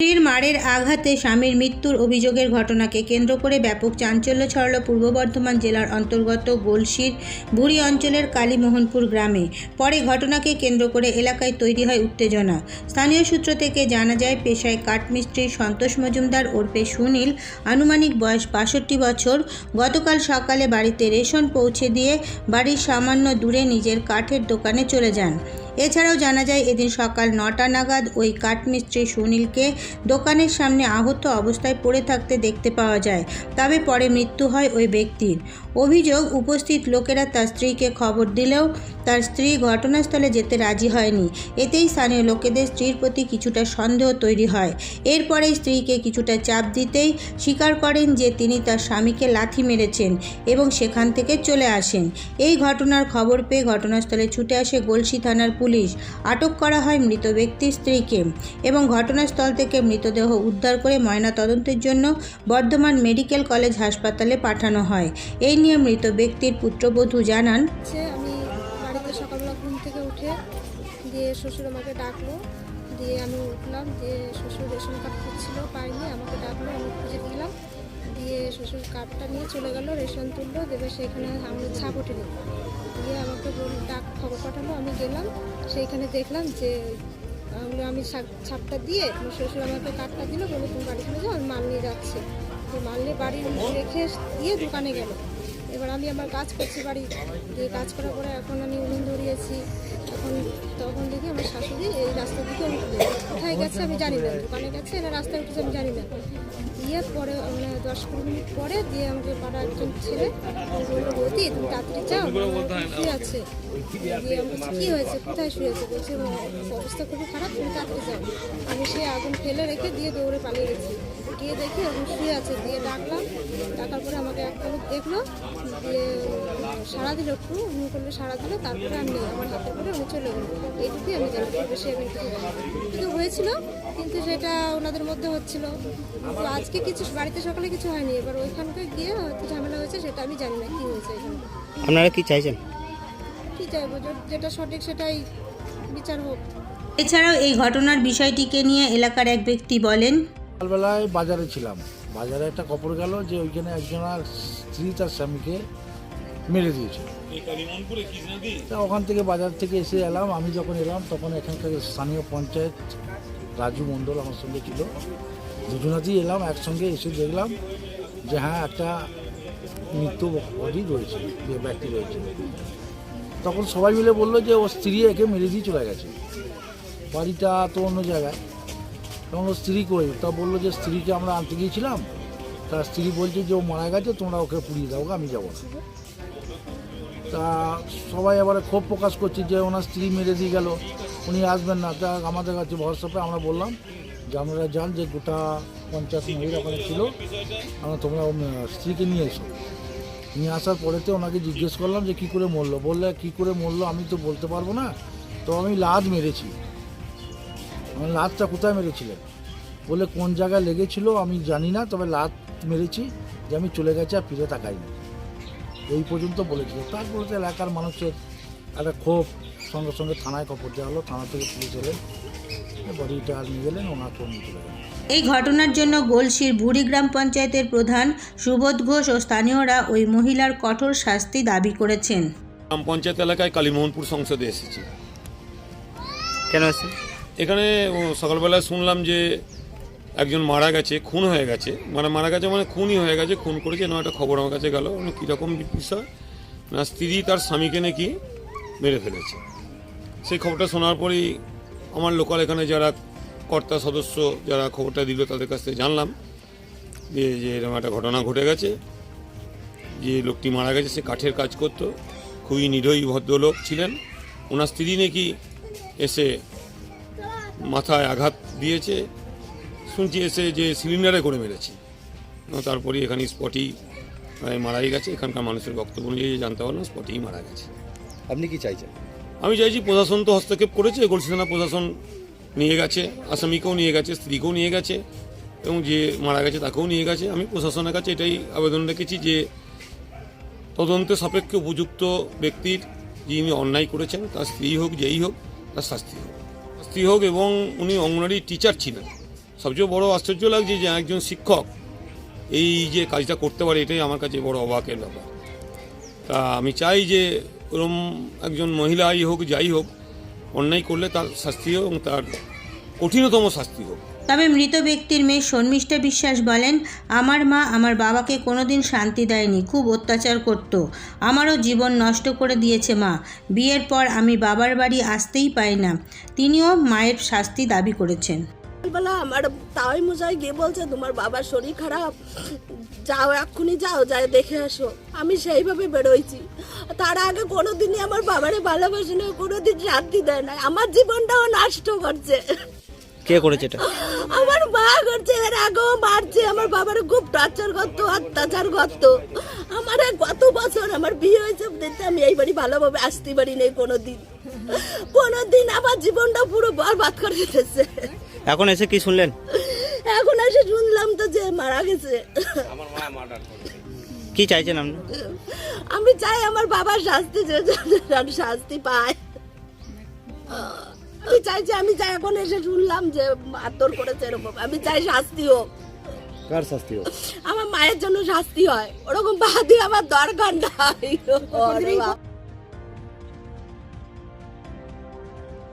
স্ত্রীর মারের আঘাতে স্বামীর মৃত্যুর অভিযোগের ঘটনাকে কেন্দ্র করে ব্যাপক চাঞ্চল্য ছড়াল পূর্ব বর্ধমান জেলার অন্তর্গত গোলসির বুড়ি অঞ্চলের কালীমোহনপুর গ্রামে। পরে ঘটনাকে কেন্দ্র করে এলাকায় তৈরি হয় উত্তেজনা। স্থানীয় সূত্র থেকে জানা যায়, পেশায় কাঠমিস্ত্রি সন্তোষ মজুমদার ওরফে সুনীল। আনুমানিক বয়স বাষট্টি বছর। গতকাল সকালে বাড়িতে রেশন পৌঁছে দিয়ে বাড়ির সামান্য দূরে নিজের কাঠের দোকানে চলে যান। এছাড়াও জানা যায়, এদিন সকাল নটা নাগাদ ওই কাঠমিস্ত্রি সুনীলকে দোকানের সামনে আহত অবস্থায় পড়ে থাকতে দেখতে পাওয়া যায়। তবে পরে মৃত্যু হয় ওই ব্যক্তির। অভিযোগ, উপস্থিত লোকেরা তার স্ত্রীকে খবর দিলেও তার স্ত্রী ঘটনাস্থলে যেতে রাজি হয়নি। এতেই স্থানীয় লোকেদের স্ত্রীর প্রতি কিছুটা সন্দেহ তৈরি হয়। এরপরে স্ত্রীকে কিছুটা চাপ দিতেই স্বীকার করেন যে তিনি তার স্বামীকে লাথি মেরেছেন এবং সেখান থেকে চলে আসেন। এই ঘটনার খবর পেয়ে ঘটনাস্থলে ছুটে আসে গলসি থানার পুলিশ। আটক করা হয় মৃত ব্যক্তির স্ত্রীকে এবং ঘটনাস্থল থেকে মৃতদেহ উদ্ধার করে ময়না তদন্তের জন্য বর্ধমান মেডিকেল কলেজ হাসপাতালে পাঠানো হয়। এই নিয়ে মৃত ব্যক্তির পুত্রবধূ জানান আমি বাড়িতে সকালবেলা ঘুম থেকে উঠে দিয়ে শ্বশুর আমাকে ডাকলো। দিয়ে আমি উঠলাম, দিয়ে শ্বশুর রেশন কার্ড খুঁজছিল, পাইনি। আমাকে ডাকলো, আমি খুঁজে দিলাম দিয়ে শ্বশুর কার্ডটা নিয়ে চলে গেল, রেশন তুললো দেবে সেখানে আমাদের ছাপ ওঠেনি দিয়ে আমাকে ডাক, খবর পাঠালো আমি গেলাম, সেইখানে দেখলাম যে আমি ছাপটা দিয়ে আমার শ্বশুর আমাকে কার্ডটা দিল বলে তুমি বাড়ি চলে যাও, আমি মাল নিয়ে যাচ্ছি। তো মাল নিয়ে বাড়ি রেখে দিয়ে দোকানে গেল। এবার আমি আমার কাজ করছি বাড়ি। দিয়ে কাজ করার পরে এখন আমি উনুন ধরিয়েছি। এখন তখন দেখি আমার শাশুড়ি এই রাস্তা দিকে কোথায় গেছে আমি জানি না। দোকানে গেছে না রাস্তায় উঠেছে আমি জানি না। দিয়ে পরে মানে দশ পনেরো মিনিট পরে দিয়ে আমাকে পাড়া একজন ছেলে বৌদি, তুমি তাড়াতাড়ি চাও শুয়ে আছে। দিয়ে বলছি কী হয়েছে? কোথায় শুয়েছে বলছে, অবস্থা খুবই খারাপ, তুমি তাড়াতাড়ি যাও। আমি সেই আগুন ফেলে রেখে দিয়ে দৌড়ে পালিয়ে গেছি। গিয়ে দেখি এখন শুয়ে আছে দিয়ে ডাকলাম। ডাকার পরে আমাকে এক পলক দেখল দিয়ে সারা দিল একটু হুম করলে সারা দিল তারপরে আমি আমার হাতে করে উনি চলে গেলো। এইটুকুই আমি জানি খুব বেশি আমি কিছু কিন্তু হয়েছিল কিন্তু সেটা ওনাদের মধ্যে হচ্ছিল। কিন্তু আজকে কিছু বাড়িতে সকালে কিছু হয়নি এবার ওইখানকে গিয়ে হয়তো ঝামেলা হয়েছে সেটা আমি জানি না কি হয়েছে এখানে। আপনারা কি চাইছেন? কি চাইব যেটা সঠিক সেটাই বিচার হোক। এছাড়াও এই ঘটনার বিষয়টিকে নিয়ে এলাকার এক ব্যক্তি বলেন সকালবেলায় বাজারে ছিলাম। বাজারে একটা খবর গেল যে ওইখানে একজনের স্ত্রী তার স্বামীকে মেরে দিয়েছে। তা ওখান থেকে বাজার থেকে এসে এলাম আমি যখন এলাম তখন এখানকার স্থানীয় পঞ্চায়েত রাজু মণ্ডল আমার সঙ্গে ছিল। দুজনাতেই এলাম একসঙ্গে এসে দেখলাম যে হ্যাঁ একটা মৃত্যু বডি রয়েছে যে ব্যক্তি রয়েছে। তখন সবাই মিলে বলল যে ও স্ত্রী একে মেরে দিয়ে চলে গেছে। বাড়িটা তো অন্য জায়গায়। তখন ওর স্ত্রী কই তা বলল যে, স্ত্রীকে আমরা আনতে গিয়েছিলাম তার স্ত্রী বলছে যে, ও মারা গেছে, তোমরা ওকে পুড়িয়ে দাও আমি যাব না। তা সবাই এবারে ক্ষোভ প্রকাশ করছে যে, ওনার স্ত্রী মেরে দিয়ে গেল, উনি আসবেন না। তা আমাদের কাছে পেয়ে আমরা বললাম, যে, আপনারা যান, যে, গোটা পঞ্চাশ মহিলা ওখানে ছিল, আমরা তোমরা স্ত্রীকে নিয়ে এসো। নিয়ে আসার পরেতে ওনাকে জিজ্ঞেস করলাম যে, কী করে মরলো? বললে, কী করে মরলো আমি তো বলতে পারব না, তো আমি লাদ মেরেছি। লাতটা কোথায় মেরেছিলেন বলে কোন জায়গায় লেগেছিল আমি জানি না তবে লাত মেরেছি যে আমি চলে গেছি আর ফিরে তাকাইনি। এই পর্যন্ত বলেছিল তারপরে তো এলাকার মানুষের একটা ক্ষোভ সঙ্গে সঙ্গে থানায় খবর দেওয়া হলো। থানা থেকে পুলিশ এলেন। বডিটা আর নিয়ে গেলেন ওনাকে নিয়ে চলে গেলেন। এই ঘটনার জন্য গোলসির বুড়ি গ্রাম পঞ্চায়েতের প্রধান সুবোধ ঘোষ ও স্থানীয়রা ওই মহিলার কঠোর শাস্তি দাবি করেছেন। গ্রাম পঞ্চায়েত এলাকায় কালীমোহনপুর সংসদে এসেছি। কেন আছেন এখানে সকালবেলা শুনলাম যে একজন মারা গেছে, খুন হয়ে গেছে। মানে মারা গেছে মানে খুনই হয়ে গেছে, খুন করেছে না একটা খবর আমার কাছে গেল। মানে কীরকম বিষয়? না, স্ত্রী তার স্বামীকে নাকি মেরে ফেলেছে। সেই খবরটা শোনার পরেই আমার লোকাল এখানে যারা কর্তা সদস্য যারা খবরটা দিল, তাদের কাছ থেকে জানলাম যে যে এরকম একটা ঘটনা ঘটে গেছে। যে লোকটি মারা গেছে, সে কাঠের কাজ করতো, খুবই নিরীহ ভদ্রলোক ছিলেন। ওনার স্ত্রী নাকি এসে মাথায় আঘাত দিয়েছে। শুনছি এসে যে সিলিন্ডারে করে মেরেছে। তারপরে এখানে স্পটেই প্রায় মারাই গেছে। এখানকার মানুষের বক্তব্য অনুযায়ী জানতে পারলাম স্পটেই মারা গেছে। আপনি কি চাইছেন? আমি চাইছি প্রশাসন তো হস্তক্ষেপ করেছে গলসি থানা প্রশাসন নিয়ে গেছে আসামিকেও নিয়ে গেছে স্ত্রীকেও নিয়ে গেছে এবং যে মারা গেছে তাকেও নিয়ে গেছে। আমি প্রশাসনের কাছে এটাই আবেদন রেখেছি যে তদন্তে সাপেক্ষে উপযুক্ত ব্যক্তির যিনি অন্যায় করেছেন তার স্ত্রী হোক যেই হোক তার শাস্তি হোক। শাস্তি হোক এবং উনি অঙ্গনারী টিচার ছিলেন। সবচেয়ে বড় আশ্চর্য লাগছে যে একজন শিক্ষক এই যে কাজটা করতে পারে, এটাই আমার কাছে বড় অবাকের ব্যাপার। তা আমি চাই যে ওরম একজন মহিলাই হোক, যাই হোক, অন্যায় করলে তার শাস্তি এবং তার কঠিনতম শাস্তি হোক। তবে মৃত ব্যক্তির মেয়ে শর্মিষ্ঠা বিশ্বাস বলেন আমার মা আমার বাবাকে কোনোদিন শান্তি দেয়নি খুব অত্যাচার করত। আমারও জীবন নষ্ট করে দিয়েছে মা। বিয়ের পর আমি বাবার বাড়ি আসতেই পাই না। তিনিও মায়ের শাস্তি দাবি করেছেন। বলা আমার তাওই মশাই গিয়ে বলছে তোমার বাবার শরীর খারাপ। যাও এক্ষুনি যাও যাই দেখে আসো। আমি সেইভাবে বেরোইছি। তার আগে কোনোদিনই আমার বাবারে ভালোবাসে না কোনোদিন শান্তি দেয় না আমার জীবনটাও নষ্ট করছে। কে করেছে এটা? আমার মা করছে এর আগেও মারছে আমার বাবার খুব টর্চার করতো অত্যাচার করতো। আমার গত বছর আমার বিয়ে হয়েছে দেখতে আমি এই বাড়ি ভালোভাবে আসতে পারি নাই কোনোদিন। কোনোদিন আমার জীবনটা পুরো বরবাদ করে দিতেছে এখন এসে কি শুনলেন? এখন এসে শুনলাম তো যে মারা গেছে। কি চাইছেন আপনি? আমি চাই আমার বাবার শাস্তি শাস্তি পায়। আমি চাই যে আমি চাই এখন এসে শুনলাম যে মারধর করেছে এরকম। আমি চাই শাস্তি হোক। কার শাস্তি হোক? আমার মায়ের জন্য শাস্তি হয়। ওরকম বাদি আমার দরকার নাই।